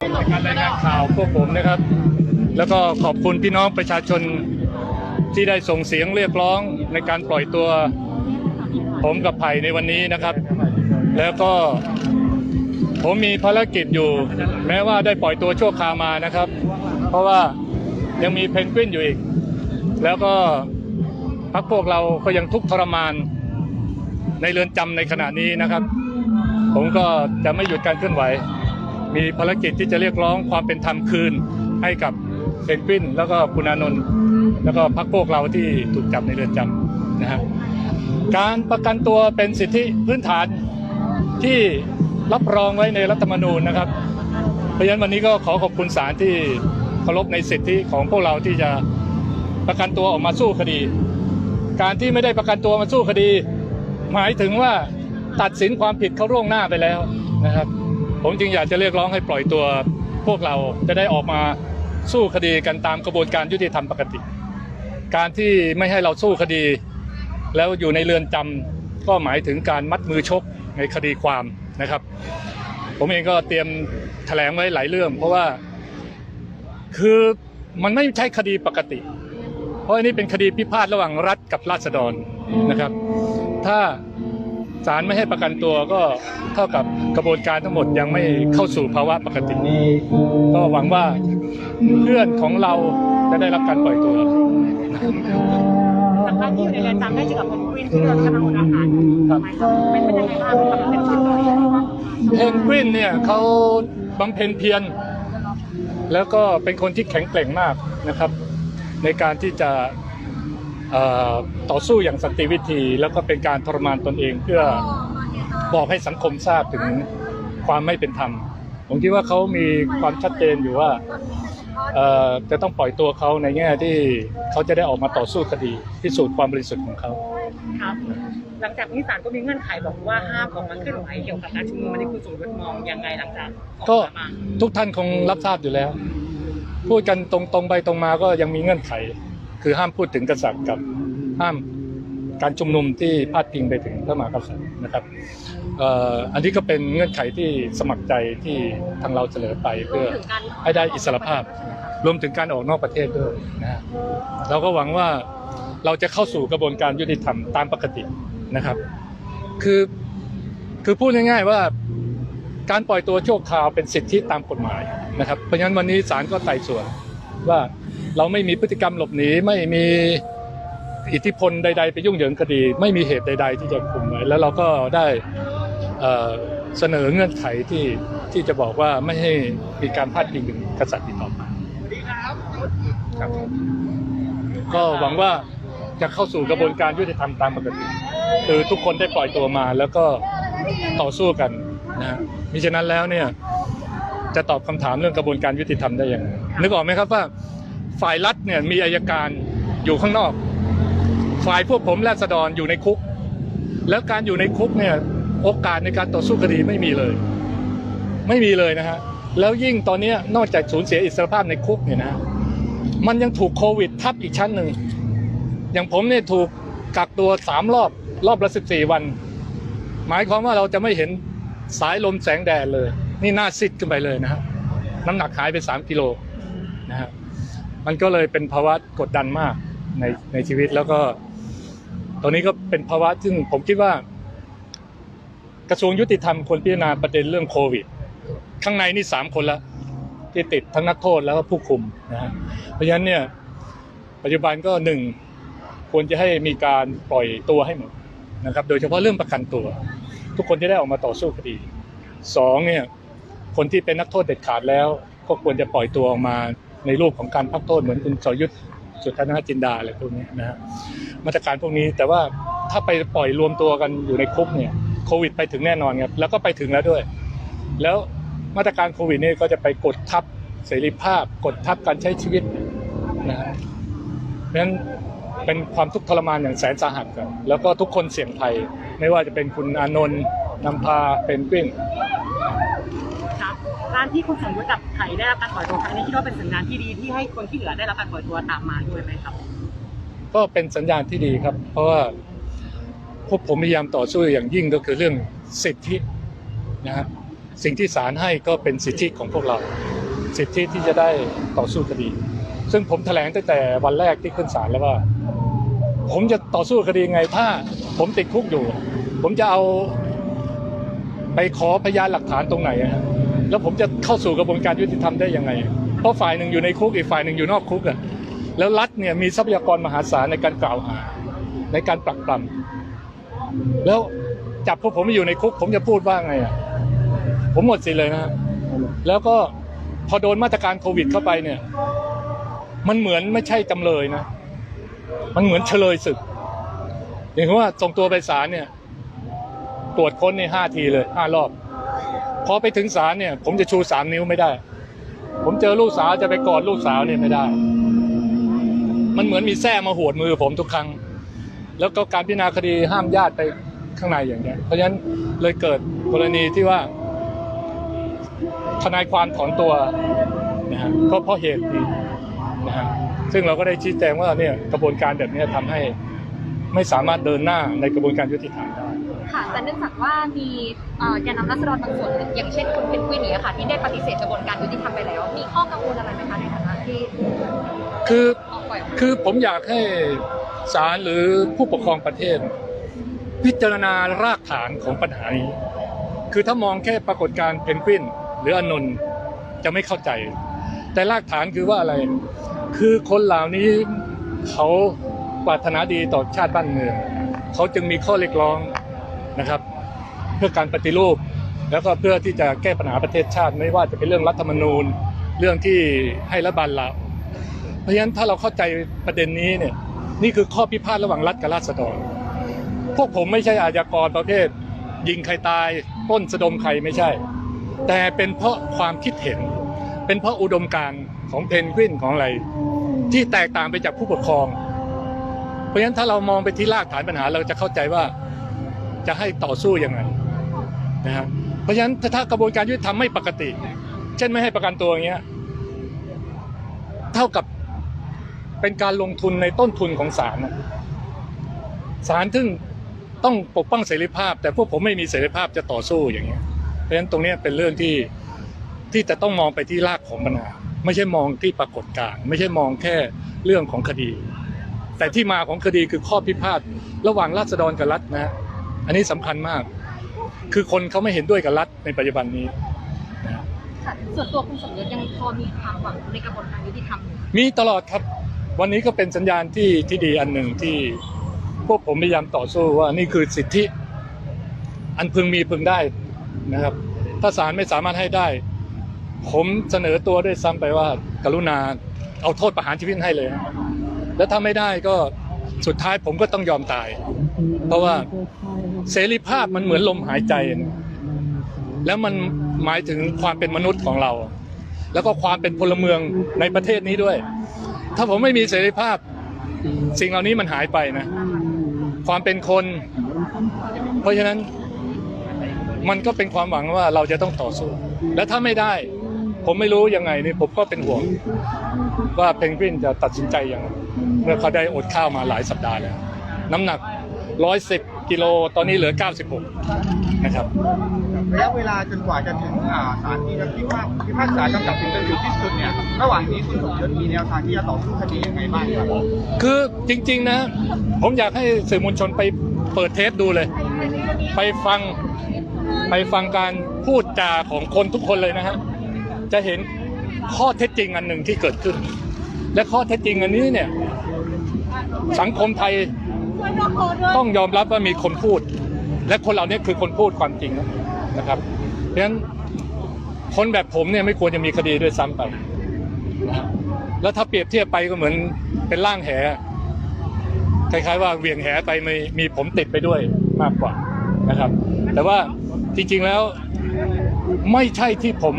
ในการรายงานข่าวพวกผมนะครับ แล้วก็ขอบคุณพี่น้องประชาชนที่ได้ส่งเสียงเรียกร้องในการปล่อยตัว ผมกับไผ่ในวันนี้นะครับ แล้วก็ผมมีภารกิจอยู่ แม้ว่าได้ปล่อยตัวชั่วคราวมานะครับ เพราะว่ายังมีเพนกวินอยู่อีก แล้วก็พักพวกเราก็ยังทุกข์ทรมานในเรือนจำในขณะนี้นะครับ ผมก็จะไม่หยุดการเคลื่อนไหว มีภารกิจที่จะเรียกร้องความเป็นธรรมคืนให้กับเพนกวิน แล้วก็คุณอานนท์แล้วก็พักพวกเราที่ถูกจับในเรือนจำนะครับการประกันตัวเป็นสิทธิพื้นฐานที่รับรองไว้ในรัฐธรรมนูญนะครับ เพราะฉะนั้นวันนี้ก็ขอขอบคุณศาลที่เคารพในสิทธิของพวกเราที่จะประกันตัวออกมาสู้คดี การที่ไม่ได้ประกันตัวมาสู้คดี หมายถึงว่าตัดสินความผิดเขาล่วงหน้าไปแล้วนะครับ ผมจึงอยากจะเรียกร้องให้ปล่อยตัวพวกเราจะได้ออกมาสู้คดีกันตามกระบวนการยุติธรรมปกติ การที่ไม่ให้เราสู้คดี แล้วอยู่ในเรือนจำก็หมายถึงการมัดมือชกในคดีความนะครับ ผมเองก็เตรียมแถลงไว้หลายเรื่อง เพราะว่าคือมันไม่ใช่คดีปกติ เพราะอันนี้เป็นคดีพิพาทระหว่างรัฐกับราษฎรนะครับ ถ้า ศาลไม่ให้ประกันตัวก็เท่ากับกระบวนการทั้งหมดยังไม่เข้าสู่ภาวะปกติก็หวังว่าเพื่อนของเราจะได้รับการปล่อยตัวจากการที่อยู่ในเรือนจำได้เจอกับเพนกวินที่เรากำลังอาหารครับเป็นเป็นยังไงบ้างครับเป็นคนตัวเองเพนกวินเนี่ยเขาบำเพ็ญเพียรแล้วก็เป็นคนที่แข็งแกร่งมากนะครับ ในการที่จะเอ่อ ต่อสู้อย่างสันติวิธี แล้วก็เป็นการทรมานตนเองเพื่อบอกให้สังคมทราบถึงความไม่เป็นธรรม ผมคิดว่าเขามีความชัดเจนอยู่ว่าเอ่อจะต้องปล่อยตัวเขาในแง่ที่เขาจะได้ออกมาต่อสู้คดีพิสูจน์ความบริสุทธิ์ของเขาครับหลังจากนี้ศาลก็มีเงื่อนไขบอกว่าห้ามออกมาเคลื่อนไหวเกี่ยวกับการชุมนุมอันนี้คุณสมยศมองยังไงหลังจากออก็มาทุกท่านคงรับทราบอยู่แล้ว พูดกันตรงตรงๆไปตรงมาก็ยังมีเงื่อนไข คือห้ามพูดถึงกษัตริย์กับห้ามการชุมนุมที่พาดพิงไปถึงพระมหากษัตริย์นะครับเอ่ออันนี้ก็เป็นเงื่อนไขที่สมัครใจที่ทางเราเสนอไปเพื่อถึงการให้ได้อิสรภาพ รวมถึงการออกนอกประเทศด้วยนะฮะเราก็หวังว่าเราจะเข้าสู่กระบวนการยุติธรรมตามปกตินะครับ คือคือพูดง่ายๆว่าการปล่อยตัวชั่วคราวเป็นสิทธิตามกฎหมายนะครับ เพราะฉะนั้นวันนี้ศาลก็ไต่สวนว่า เราไม่มีพฤติกรรมหลบหนีไม่มีอิทธิพลใด ๆ ไปยุ่งเหยิงคดี ไม่มีเหตุใด ๆ ที่จะคุมไว้แล้วเราก็ได้เสนอเงื่อนไขที่ที่จะบอกว่าไม่ให้มีการพาดพิงถึงกษัตริย์อีกต่อไปครับก็หวังว่าจะเข้าสู่กระบวนการยุติธรรมตามปกติ คือทุกคนได้ปล่อยตัวมาแล้วก็ต่อสู้กันนะมิฉะนั้นแล้วเนี่ยจะตอบคำถามเรื่องกระบวนการยุติธรรมได้ยังไงนึกออกไหมครับว่า ฝ่ายรัฐเนี่ยมีอายการอยู่ข้างนอก ฝ่ายพวกผมราษฎรอยู่ในคุก แล้วการอยู่ในคุกเนี่ยโอกาสในการต่อสู้คดีไม่มีเลย ไม่มีเลยนะฮะแล้วยิ่งตอนนี้นอกจากสูญเสียอิสรภาพในคุกเนี่ยนะ มันยังถูกโควิดทับอีกชั้นหนึ่ง อย่างผมเนี่ยถูกกักตัวสามรอบรอบละสิบสี่วัน หมายความว่าเราจะไม่เห็นสายลมแสงแดดเลย นี่หน้าซิดขึ้นไปเลยนะฮะน้ำหนักหายไปสามกิโลนะฮะ มันก็เลยเป็นภาวะกดดันมากในในชีวิตแล้วก็ ตอนนี้ก็เป็นภาวะซึ่งผมคิดว่า กระทรวงยุติธรรมควรพิจารณาประเด็นเรื่องโควิด ข้างในนี่สามคนละที่ติดทั้งนักโทษแล้วก็ผู้คุมนะฮะเพราะฉะนั้นเนี่ยปัจจุบันก็หนึ่งควรจะให้มีการปล่อยตัวให้หมดนะครับ โดยเฉพาะเรื่องประกันตัว ทุกคนจะได้ออกมาต่อสู้คดีสองเนี่ยคนที่เป็นนักโทษเด็ดขาดแล้ว ก็ควรจะปล่อยตัวออกมา ในรูปของการพักโทษเหมือนคุณสรยุทธสุทธนาจินดาอะไรพวกนี้นะฮะมาตรการพวกนี้แต่ว่าถ้าไปปล่อยรวมตัวกันอยู่ในคุกเนี่ยโควิดไปถึงแน่นอนครับแล้วก็ไปถึงแล้วด้วย แล้วมาตรการโควิดนี่ก็จะไปกดทับเสรีภาพ กดทับการใช้ชีวิตนะฮะเพราะฉะนั้นเป็นความทุกข์ทรมานอย่างแสนสาหัสครับแล้วก็ทุกคนเสี่ยงภัย ไม่ว่าจะเป็นคุณอานนท์นำพาเป็นวิ้ง การที่คุณสมยศกับไผ่ได้รับการปล่อยตัวครั้งนี้คิดว่าเป็นสัญญาณที่ดีที่ให้คนที่เหลือได้รับการปล่อยตัวตามมาด้วยไหมครับ ก็เป็นสัญญาณที่ดีครับ เพราะว่าพวกผมพยายามต่อสู้อย่างยิ่งก็คือเรื่องสิทธินะฮะสิ่งที่ศาลให้ก็เป็นสิทธิของพวกเรา สิทธิที่จะได้ต่อสู้คดี ซึ่งผมแถลงตั้งแต่วันแรกที่ขึ้นศาลแล้วว่า ผมจะต่อสู้คดีไงถ้าผมติดคุกอยู่ ผมจะเอาไปขอพยานหลักฐานตรงไหนอะฮะ แล้วผมจะเข้าสู่กระบวนการยุติธรรมได้ยังไง เพราะฝ่ายหนึ่งอยู่ในคุกอีกฝ่ายหนึ่งอยู่นอกคุกอะแล้วรัฐเนี่ยมีทรัพยากรมหาศาลในการกล่าวหาในการปรักปรำแล้วจับพวกผมมาอยู่ในคุก ผมจะพูดว่าไงอะผมหมดสิเลยนะ แล้วก็พอโดนมาตรการโควิดเข้าไปเนี่ย มันเหมือนไม่ใช่จำเลยนะ มันเหมือนเฉลยศึกอย่างว่าส่งตัวไปศาลเนี่ย ตรวจค้นในห้าทีเลยห้ารอบ พอไปถึงศาลเนี่ย ผมจะชูสามนิ้วไม่ได้ ผมเจอลูกสาวจะไปกอดลูกสาวเนี่ยไม่ได้ มันเหมือนมีแส้มาหวดมือผมทุกครั้ง แล้วก็การพิจารณาคดีห้ามญาติไปข้างในอย่างเงี้ย เพราะฉะนั้นเลยเกิดกรณีที่ว่าทนายความถอนตัวนะฮะก็เพราะเหตุนี้นะฮะซึ่งเราก็ได้ชี้แจงว่าเนี่ยกระบวนการแบบนี้ทำให้ไม่สามารถเดินหน้าในกระบวนการยุติธรรมได้ ค่ะ แต่เนื่องจากว่ามีแกนนำรัษฎรบางส่วนอย่างเช่นคุณเพนกวินเนี่ยค่ะ ที่ได้ปฏิเสธกระบวนการยุติธรรมไปแล้ว มีข้อกังวลอะไรไหมคะในฐานะที่คือคือผมอยากให้ศาลหรือผู้ปกครองประเทศ พิจารณารากฐานของปัญหานี้ คือถ้ามองแค่ปรากฏการณ์เพนกวิน หรืออนนท์จะไม่เข้าใจ แต่รากฐานคือว่าอะไร คือคนเหล่านี้เขาปรารถนาดีต่อชาติบ้านเมืองเขาจึงมีข้อเรียกร้อง นะครับ เพื่อการปฏิรูป แล้วก็เพื่อที่จะแก้ปัญหาประเทศชาติไม่ว่าจะเป็นเรื่องรัฐธรรมนูญ เรื่องที่ให้รัฐบาลลาเพราะฉะนั้นถ้าเราเข้าใจประเด็นนี้เนี่ยนี่คือข้อพิพาทระหว่างรัฐกับราษฎรพวกผมไม่ใช่อาชญากรประเภท ยิงใครตายปล้นสะดมใครไม่ใช่ แต่เป็นเพราะความคิดเห็น เป็นเพราะอุดมการณ์ของเพนกวินของอะไร ที่แตกต่างไปจากผู้ปกครอง เพราะฉะนั้นถ้าเรามองไปที่รากฐานปัญหาเราจะเข้าใจว่า จะให้ต่อสู้ยังไงนะฮะเพราะฉะนั้นถ้ากระบวนการยุติธรรมไม่ปกติ เช่นไม่ให้ประกันตัวอย่างเงี้ยเท่ากับเป็นการลงทุนในต้นทุนของศาลศาลซึ่งต้องปกป้องเสรีภาพ แต่พวกผมไม่มีเสรีภาพจะต่อสู้อย่างเงี้ย เพราะฉะนั้นตรงนี้เป็นเรื่องที่ที่จะต้องมองไปที่รากของปัญหาไม่ใช่มองที่ปรากฏการณ์ไม่ใช่มองแค่เรื่องของคดี แต่ที่มาของคดีคือข้อพิพาทระหว่างราษฎรกับรัฐนะฮะ อันนี้สำคัญมาก คือคนเขาไม่เห็นด้วยกับรัฐในปัจจุบันนี้นะฮะค่ะส่วนตัวคุณสมยศยังพอมีความหวังในกระบวนการยุติธรรมอยู่มีตลอดครับ วันนี้ก็เป็นสัญญาณที่ที่ดีอันหนึ่งที่พวกผมพยายามต่อสู้ว่านี่คือสิทธิ อันพึงมีพึงได้นะครับ ถ้าศาลไม่สามารถให้ได้ ผมเสนอตัวด้วยซ้ำไปว่า กรุณาเอาโทษประหารชีวิตให้เลยนะแล้วถ้าไม่ได้ก็ สุดท้ายผมก็ต้องยอมตาย เพราะว่าเสรีภาพมันเหมือนลมหายใจ แล้วมันหมายถึงความเป็นมนุษย์ของเรา แล้วก็ความเป็นพลเมืองในประเทศนี้ด้วย ถ้าผมไม่มีเสรีภาพ สิ่งเหล่านี้มันหายไปนะ ความเป็นคน เพราะฉะนั้นมันก็เป็นความหวังว่าเราจะต้องต่อสู้ และถ้าไม่ได้ ผมไม่รู้ยังไงนี่ผมก็เป็นห่วง ว่าเพนกวินจะตัดสินใจอย่างไร เมื่อเขาได้อดข้าวมาหลายสัปดาห์แล้ว น้ำหนัก 110 กิโลตอนนี้เหลือ 96 นะครับระยะเวลาจนกว่าจะถึงอ่าศาลที่จะพิพากพิพากษาคำตัดสินจนถึงที่สุดเนี่ยระหว่างนี้คุณสมยศมีแนวทางที่จะต่อสู้คดียังไงบ้างครับคือจริง ๆ นะ ผมอยากให้สื่อมวลชนไปเปิดเทปดูเลย ไปฟังไปฟังการพูดจาของคนทุกคนเลยนะฮะจะเห็นข้อเท็จจริงอันหนึ่งที่เกิดขึ้น และข้อเท็จจริงอันนี้เนี่ย สังคมไทยต้องยอมรับว่ามีคนพูด และคนเหล่านี้คือคนพูดความจริงนะครับเพราะฉะนั้นคนแบบผมเนี่ยไม่ควรจะมีคดีด้วยซ้ำไปนะแล้วถ้าเปรียบเทียบไปก็เหมือนเป็นร่างแหคล้ายๆว่าเหวียงแหไปมีมีผมติดไปด้วยมากกว่านะครับ แต่ว่าจริงๆแล้วไม่ใช่ที่ผม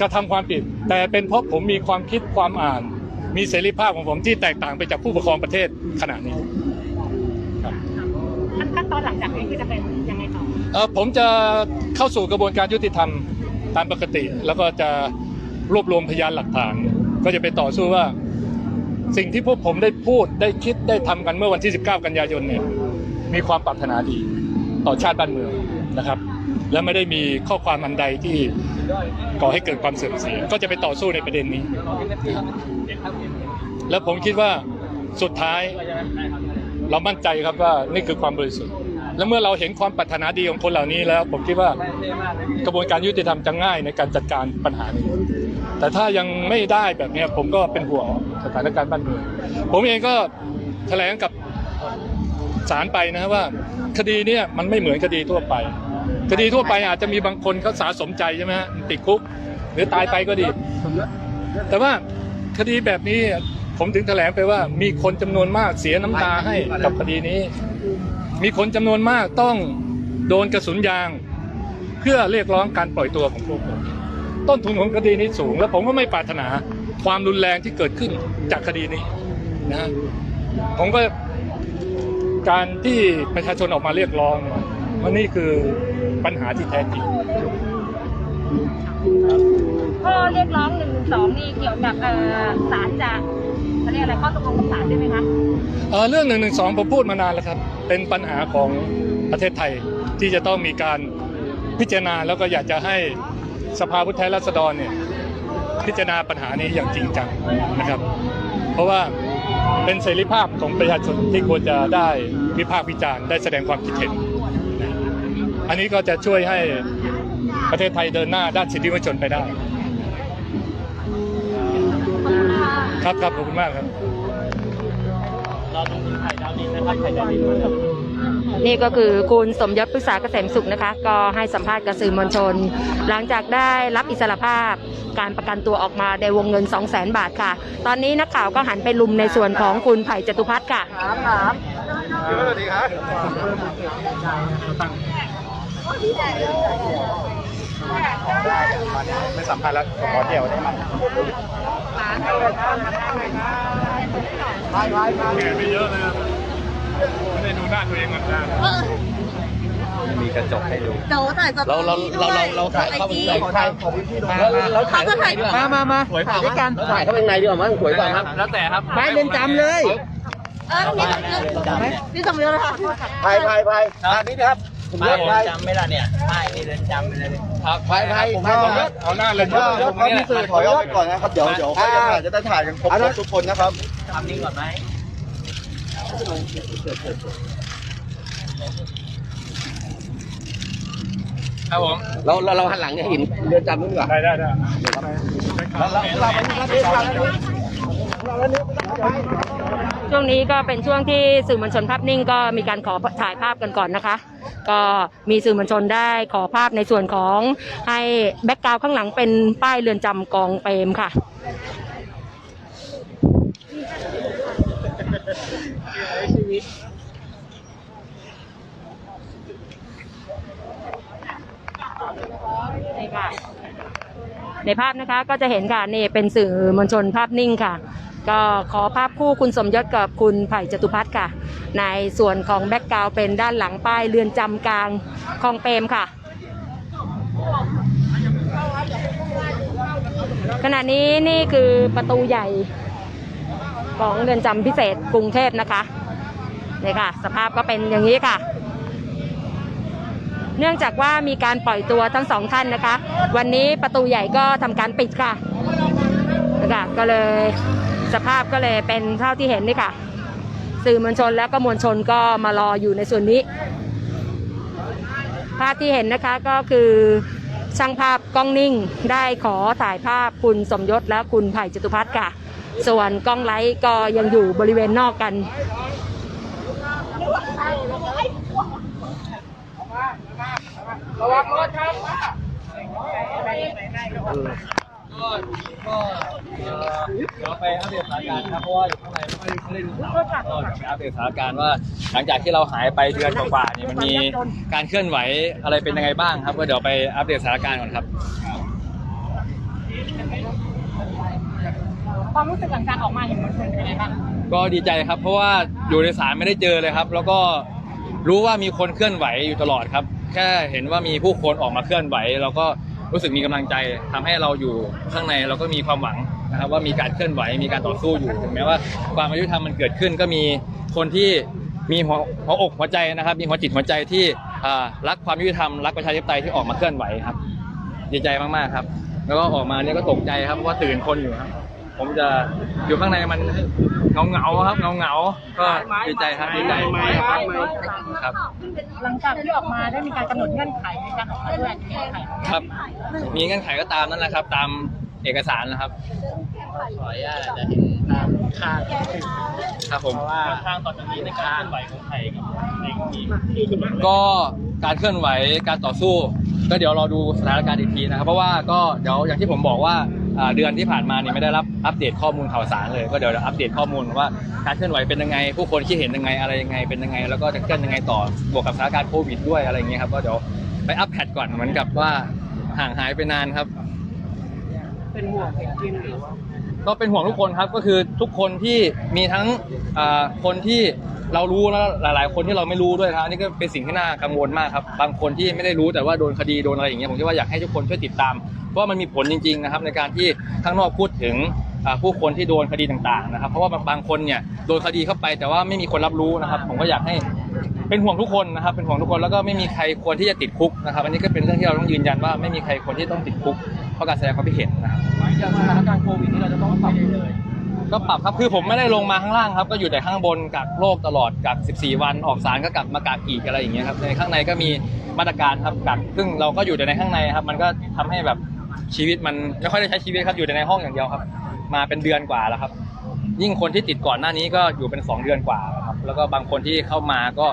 กระทำความผิด แต่เป็นเพราะผมมีความคิดความอ่าน มีเสรีภาพของผมที่แตกต่างไปจากผู้ปกครองประเทศขณะนี้ขั้นขั้นตอนหลังจากนี้คือจะเป็นยังไงต่อเอ่อผมจะเข้าสู่กระบวนการยุติธรรมตามปกติ แล้วก็จะรวบรวมพยานหลักฐาน ก็จะไปต่อสู้ว่า สิ่งที่พวกผมได้พูดได้คิดได้ทำกันเมื่อวันที่ 19 กันยายนเนี่ยมีความปรารถนาดีต่อชาติบ้านเมืองนะครับ และไม่ได้มีข้อความอันใดที่ ก่อให้เกิดความเสื่อมเสีย ก็จะไปต่อสู้ในประเด็นนี้ แล้วผมคิดว่าสุดท้ายเรามั่นใจครับว่านี่คือความบริสุทธิ์ และเมื่อเราเห็นความปรารถนาดีของคนเหล่านี้แล้ว ผมคิดว่ากระบวนการยุติธรรมจะง่ายในการจัดการปัญหานี้ แต่ถ้ายังไม่ได้แบบนี้ผมก็เป็นห่วงสถานการณ์บ้านเมือง ผมเองก็แถลงกับศาลไปนะว่าคดีนี้มันไม่เหมือนคดีทั่วไป คดีทั่วไปอาจจะมีบางคนเขาสาสมใจใช่ไหมฮะติดคุก หรือตายไปก็ดี แต่ว่าคดีแบบนี้ผมถึงแถลงไปว่า มีคนจำนวนมากเสียน้ำตาให้กับคดีนี้ มีคนจำนวนมากต้องโดนกระสุนยาง เพื่อเรียกร้องการปล่อยตัวของพวกผมต้นทุนของคดีนี้สูง แล้วผมก็ไม่ปรารถนาความรุนแรงที่เกิดขึ้นจากคดีนี้นะผมก็การที่ประชาชนออกมาเรียกร้องว่านี่คือ ปัญหาที่แท้จริงข้อเรียกร้องหนึ่งสองนี่เกี่ยวกับเอ่อศาลจะเขาเรียกอะไรข้อตกลงกับศาลใช่ไหมคะเอ่อเรื่องหนึ่งหนึ่งสองผมพูดมานานแล้วครับ เป็นปัญหาของประเทศไทยที่จะต้องมีการพิจารณาแล้วก็อยากจะให้สภาผู้แทนราษฎรเนี่ยพิจารณาปัญหานี้อย่างจริงจังนะครับ เพราะว่าเป็นเสรีภาพของประชาชนที่ควรจะได้วิพากษ์วิจารณ์ได้แสดงความคิดเห็นนะ อันนี้ก็จะช่วยให้ประเทศไทยเดินหน้าด้านสิทธิมนุษยชนไปได้ ครับครับขอบคุณมากครับนี่ก็คือคุณสมยศพฤกษาเกษมสุขนะคะ ก็ให้สัมภาษณ์กับสื่อมวลชน หลังจากได้รับอิสรภาพการประกันตัวออกมาในวงเงิน 2 0 0 0 0 0บาทค่ะ ตอนนี้นักข่าวก็หันไปลุมในส่วนของคุณไผ่จตุพัฒน์ค่ะสวัสดีครับ ไม่สัมภาษณ์แล้วขอเดี่ยวได้ไหมแก่ไปเยอะนะครับไม่ได้ดูหน้าตัวเองมานานมีกระจกให้ดู เดี๋ยวถ่ายสตอเราเรารี่เราด้วยเราเราถ่ายเข้าไปไอในจีถ่ายเราเราถ่ายเขาจะถ่ายดีกว่ามามามาถ่ายด้วยกันถ่ายเข้าไปในดีกว่ามั้งสวยกว่าครับแล้วแต่ครับไปเรือนจำเลย เออนี่นี่สมยศนะคะถ่ายถ่ายถ่ายถ่ายนี่นะครับ ป้ายเรือนจำไม่ละเนี่ยป้ายนี่เรือนจำไปเลยครับถ่ายถ่ายถ่ายเอาหน้าเลยถ้าถ้าพี่สื่อถอยออกไปก่อนนะครับ เดี๋ยวเดี๋ยวค่อยจะถ่ายจะได้ถ่ายกันครบครบทุกคนนะครับทำนี้ก่อนไหมครับผมเราเราเราหันหลังให้เห็นเรือนจำนู่นดีกว่าได้ได้ได้ ช่วงนี้ก็เป็นช่วงที่สื่อมวลชนภาพนิ่งก็มีการขอถ่ายภาพกันก่อนนะคะ ก็มีสื่อมวลชนได้ขอภาพในส่วนของให้แบ็กกราวด์ข้างหลังเป็นป้ายเรือนจำกองเปรมค่ะนี่ค่ะในภาพนะคะก็จะเห็นค่ะนี่เป็นสื่อมวลชนภาพนิ่งค่ะ ก็ขอภาพคู่คุณสมยศกับคุณไผ่จตุพัฒน์ค่ะ ในส่วนของแบ็กกราวเป็นด้านหลังป้ายเรือนจำกลางคลองเปรมค่ะ ขณะนี้นี่คือประตูใหญ่ของเรือนจำพิเศษกรุงเทพนะคะนี่ค่ะ สภาพก็เป็นอย่างนี้ค่ะ เนื่องจากว่ามีการปล่อยตัวทั้งสองท่านนะคะ วันนี้ประตูใหญ่ก็ทำการปิดค่ะนะคะก็เลย สภาพก็เลยเป็นเท่าที่เห็นนี่ค่ะ สื่อมวลชนแล้วก็มวลชนก็มารออยู่ในส่วนนี้ ภาพที่เห็นนะคะก็คือช่างภาพกล้องนิ่งได้ขอถ่ายภาพคุณสมยศและคุณไผ่จตุพัฒน์ค่ะ ส่วนกล้องไลท์ก็ยังอยู่บริเวณนอกกัน เดี๋ยวไปอัปเดตสถานการณ์ครับเพราะว่าอยู่ข้างในไม่ได้ไม่ได้ดูข่าวก็จะไปอัปเดตสถานการณ์ว่า หลังจากที่เราหายไปเดือนกว่าๆเนี่ยมันมีการเคลื่อนไหวอะไรเป็นยังไงบ้างครับ ก็เดี๋ยวไปอัปเดตสถานการณ์ก่อนครับ ความรู้สึกหลังจากออกมาเห็นมวลชนเป็นยังไงบ้างก็ดีใจครับ เพราะว่าอยู่ในศาลไม่ได้เจอเลยครับ แล้วก็รู้ว่ามีคนเคลื่อนไหวอยู่ตลอดครับ แค่เห็นว่ามีผู้คนออกมาเคลื่อนไหวเราก็ รู้สึกมีกำลังใจทำให้เราอยู่ข้างในเราก็มีความหวังนะครับว่ามีการเคลื่อนไหวมีการต่อสู้อยู่ถึงแม้ว่าความอายุธรรมมันเกิดขึ้นก็มีคนที่มีหัวหัวอกหัวใจนะครับ มีหัวจิตหัวใจที่รักความยุติธรรมรักประชาธิปไตยที่ออกมาเคลื่อนไหวครับ ดีใจมากๆครับ แล้วก็ออกมาเนี่ยก็ตกใจครับเพราะว่าตื่นคนอยู่ครับ ผมจะอยู่ข้างในมันเงาเงาๆครับเงาเงาๆก็ดีใจครับดีใจครับหลังจากที่ออกมาได้มีการกำหนดเงื่อนไขในการออกมาด้วยเงื่อนไขครับ มีเงื่อนไขก็ตามนั่นแหละครับ ตามเอกสารนะครับขออนุญาตจะเห็นภาพค่าครับผมทางต่อจากนี้ในการเคลื่อนไหวของไทยกับในทีมก็การเคลื่อนไหวการต่อสู้ ก็เดี๋ยวรอดูสถานการณ์อีกทีนะครับ เพราะว่าก็เดี๋ยวอย่างที่ผมบอกว่าอ่า เดือนที่ผ่านมาเนี่ยไม่ได้รับอัปเดตข้อมูลข่าวสารเลย ก็เดี๋ยวอัปเดตข้อมูลว่าการเคลื่อนไหวเป็นยังไง ผู้คนคิดเห็นยังไงอะไรยังไงเป็นยังไง แล้วก็จะเคลื่อนยังไงต่อบวกกับสถานการณ์โควิดด้วยอะไรอย่างเงี้ยครับก็เดี๋ยวไปอัปเดตก่อนเหมือนกับว่าห่างหายไปนานครับ เป็นห่วงเป็นจริงหรือว่าก็เป็นห่วงทุกคนครับก็คือทุกคนที่มีทั้งอ่าคนที่เรารู้แล้วหลาย ๆ คนที่เราไม่รู้ด้วยนะครับอันนี่ก็เป็นสิ่งที่น่ากังวลมากครับ บางคนที่ไม่ได้รู้แต่ว่าโดนคดีโดนอะไรอย่างเงี้ยผมคิดว่าอยากให้ทุกคนช่วยติดตามเพราะ ว่ามันมีผลจริงๆนะครับในการที่ข้างนอกพูดถึงอ่าผู้คนที่โดนคดีต่างๆนะครับ เพราะว่าบางคนเนี่ยโดนคดีเข้าไปแต่ว่าไม่มีคนรับรู้นะครับ ผมก็อยากให้เป็นห่วงทุกคนนะครับ เป็นห่วงทุกคนแล้วก็ไม่มีใครควรที่จะติดคุกนะครับ อันนี้ก็เป็นเรื่องที่เราต้องยืนยันว่าไม่มีใครควรที่ต้องติดคุกเพราะการแสดงความคิดเห็นนะครับอย่างสถานการณ์โควิดนี่เราจะต้องปรับเลยก็ปรับครับคือผมไม่ได้ลงมาข้างล่างครับ ก็อยู่แต่ข้างบนกักโรคตลอดกัก 14 วันออกสารก็กลับมากักอีกอะไรอย่างเงี้ยครับในข้างในก็มีมาตรการครับกักซึ่งเราก็อยู่แต่ในข้างในครับ มันก็ทำให้แบบ ชีวิตมันไม่ค่อยได้ใช้ชีวิตครับอยู่แต่ในห้องอย่างเดียวครับ มาเป็นเดือนกว่าแล้วครับ ยิ่งคนที่ติดก่อนหน้านี้ก็อยู่เป็น 2 เดือนกว่าครับแล้วก็บางคนที่เข้ามาก็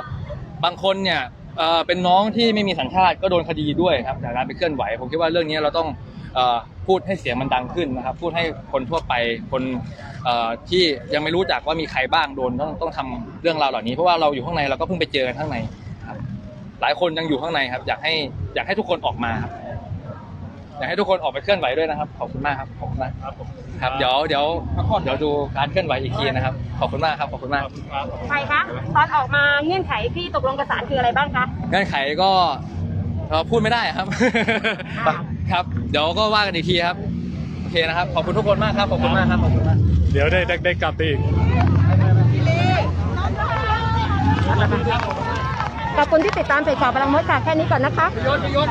บางคนเนี่ยเอ่อเป็นน้องที่ไม่มีสัญชาติก็โดนคดีด้วยครับจากการไปเคลื่อนไหว ผมคิดว่าเรื่องนี้เราต้องเอ่อพูดให้เสียงมันดังขึ้นนะครับ พูดให้คนทั่วไปคนเอ่อที่ยังไม่รู้จักว่ามีใครบ้างโดนต้องต้องทำเรื่องราวเหล่านี้เพราะว่าเราอยู่ข้างในเราก็เพิ่งไปเจอกันข้างในครับหลายคนยังอยู่ข้างในครับ อยากให้อยากให้ทุกคนออกมาครับ อยากให้ทุกคนออกไปเคลื่อนไหวด้วยนะครับ ขอบคุณมากครับขอบคุณมากครับครับเดี๋ยวเดี๋ยวเดี๋ยวดูการเคลื่อนไหวอีกทีนะครับ ขอบคุณมากครับขอบคุณมาก ใครคะตอนออกมาเงื่อนไขที่ตกลงกับศาลคืออะไรบ้างคะ เงื่อนไขก็เอ่อพูดไม่ได้ครับครับ เดี๋ยวก็ว่ากันอีกทีครับ โอเคนะครับ ขอบคุณทุกคนมากครับ ขอบคุณมากครับ ขอบคุณมาก เดี๋ยวได้ได้ได้กลับไปอีก ขอบคุณที่ติดตามเพจข่าวพลังมดค่ะแค่นี้ก่อนนะคะยศยศ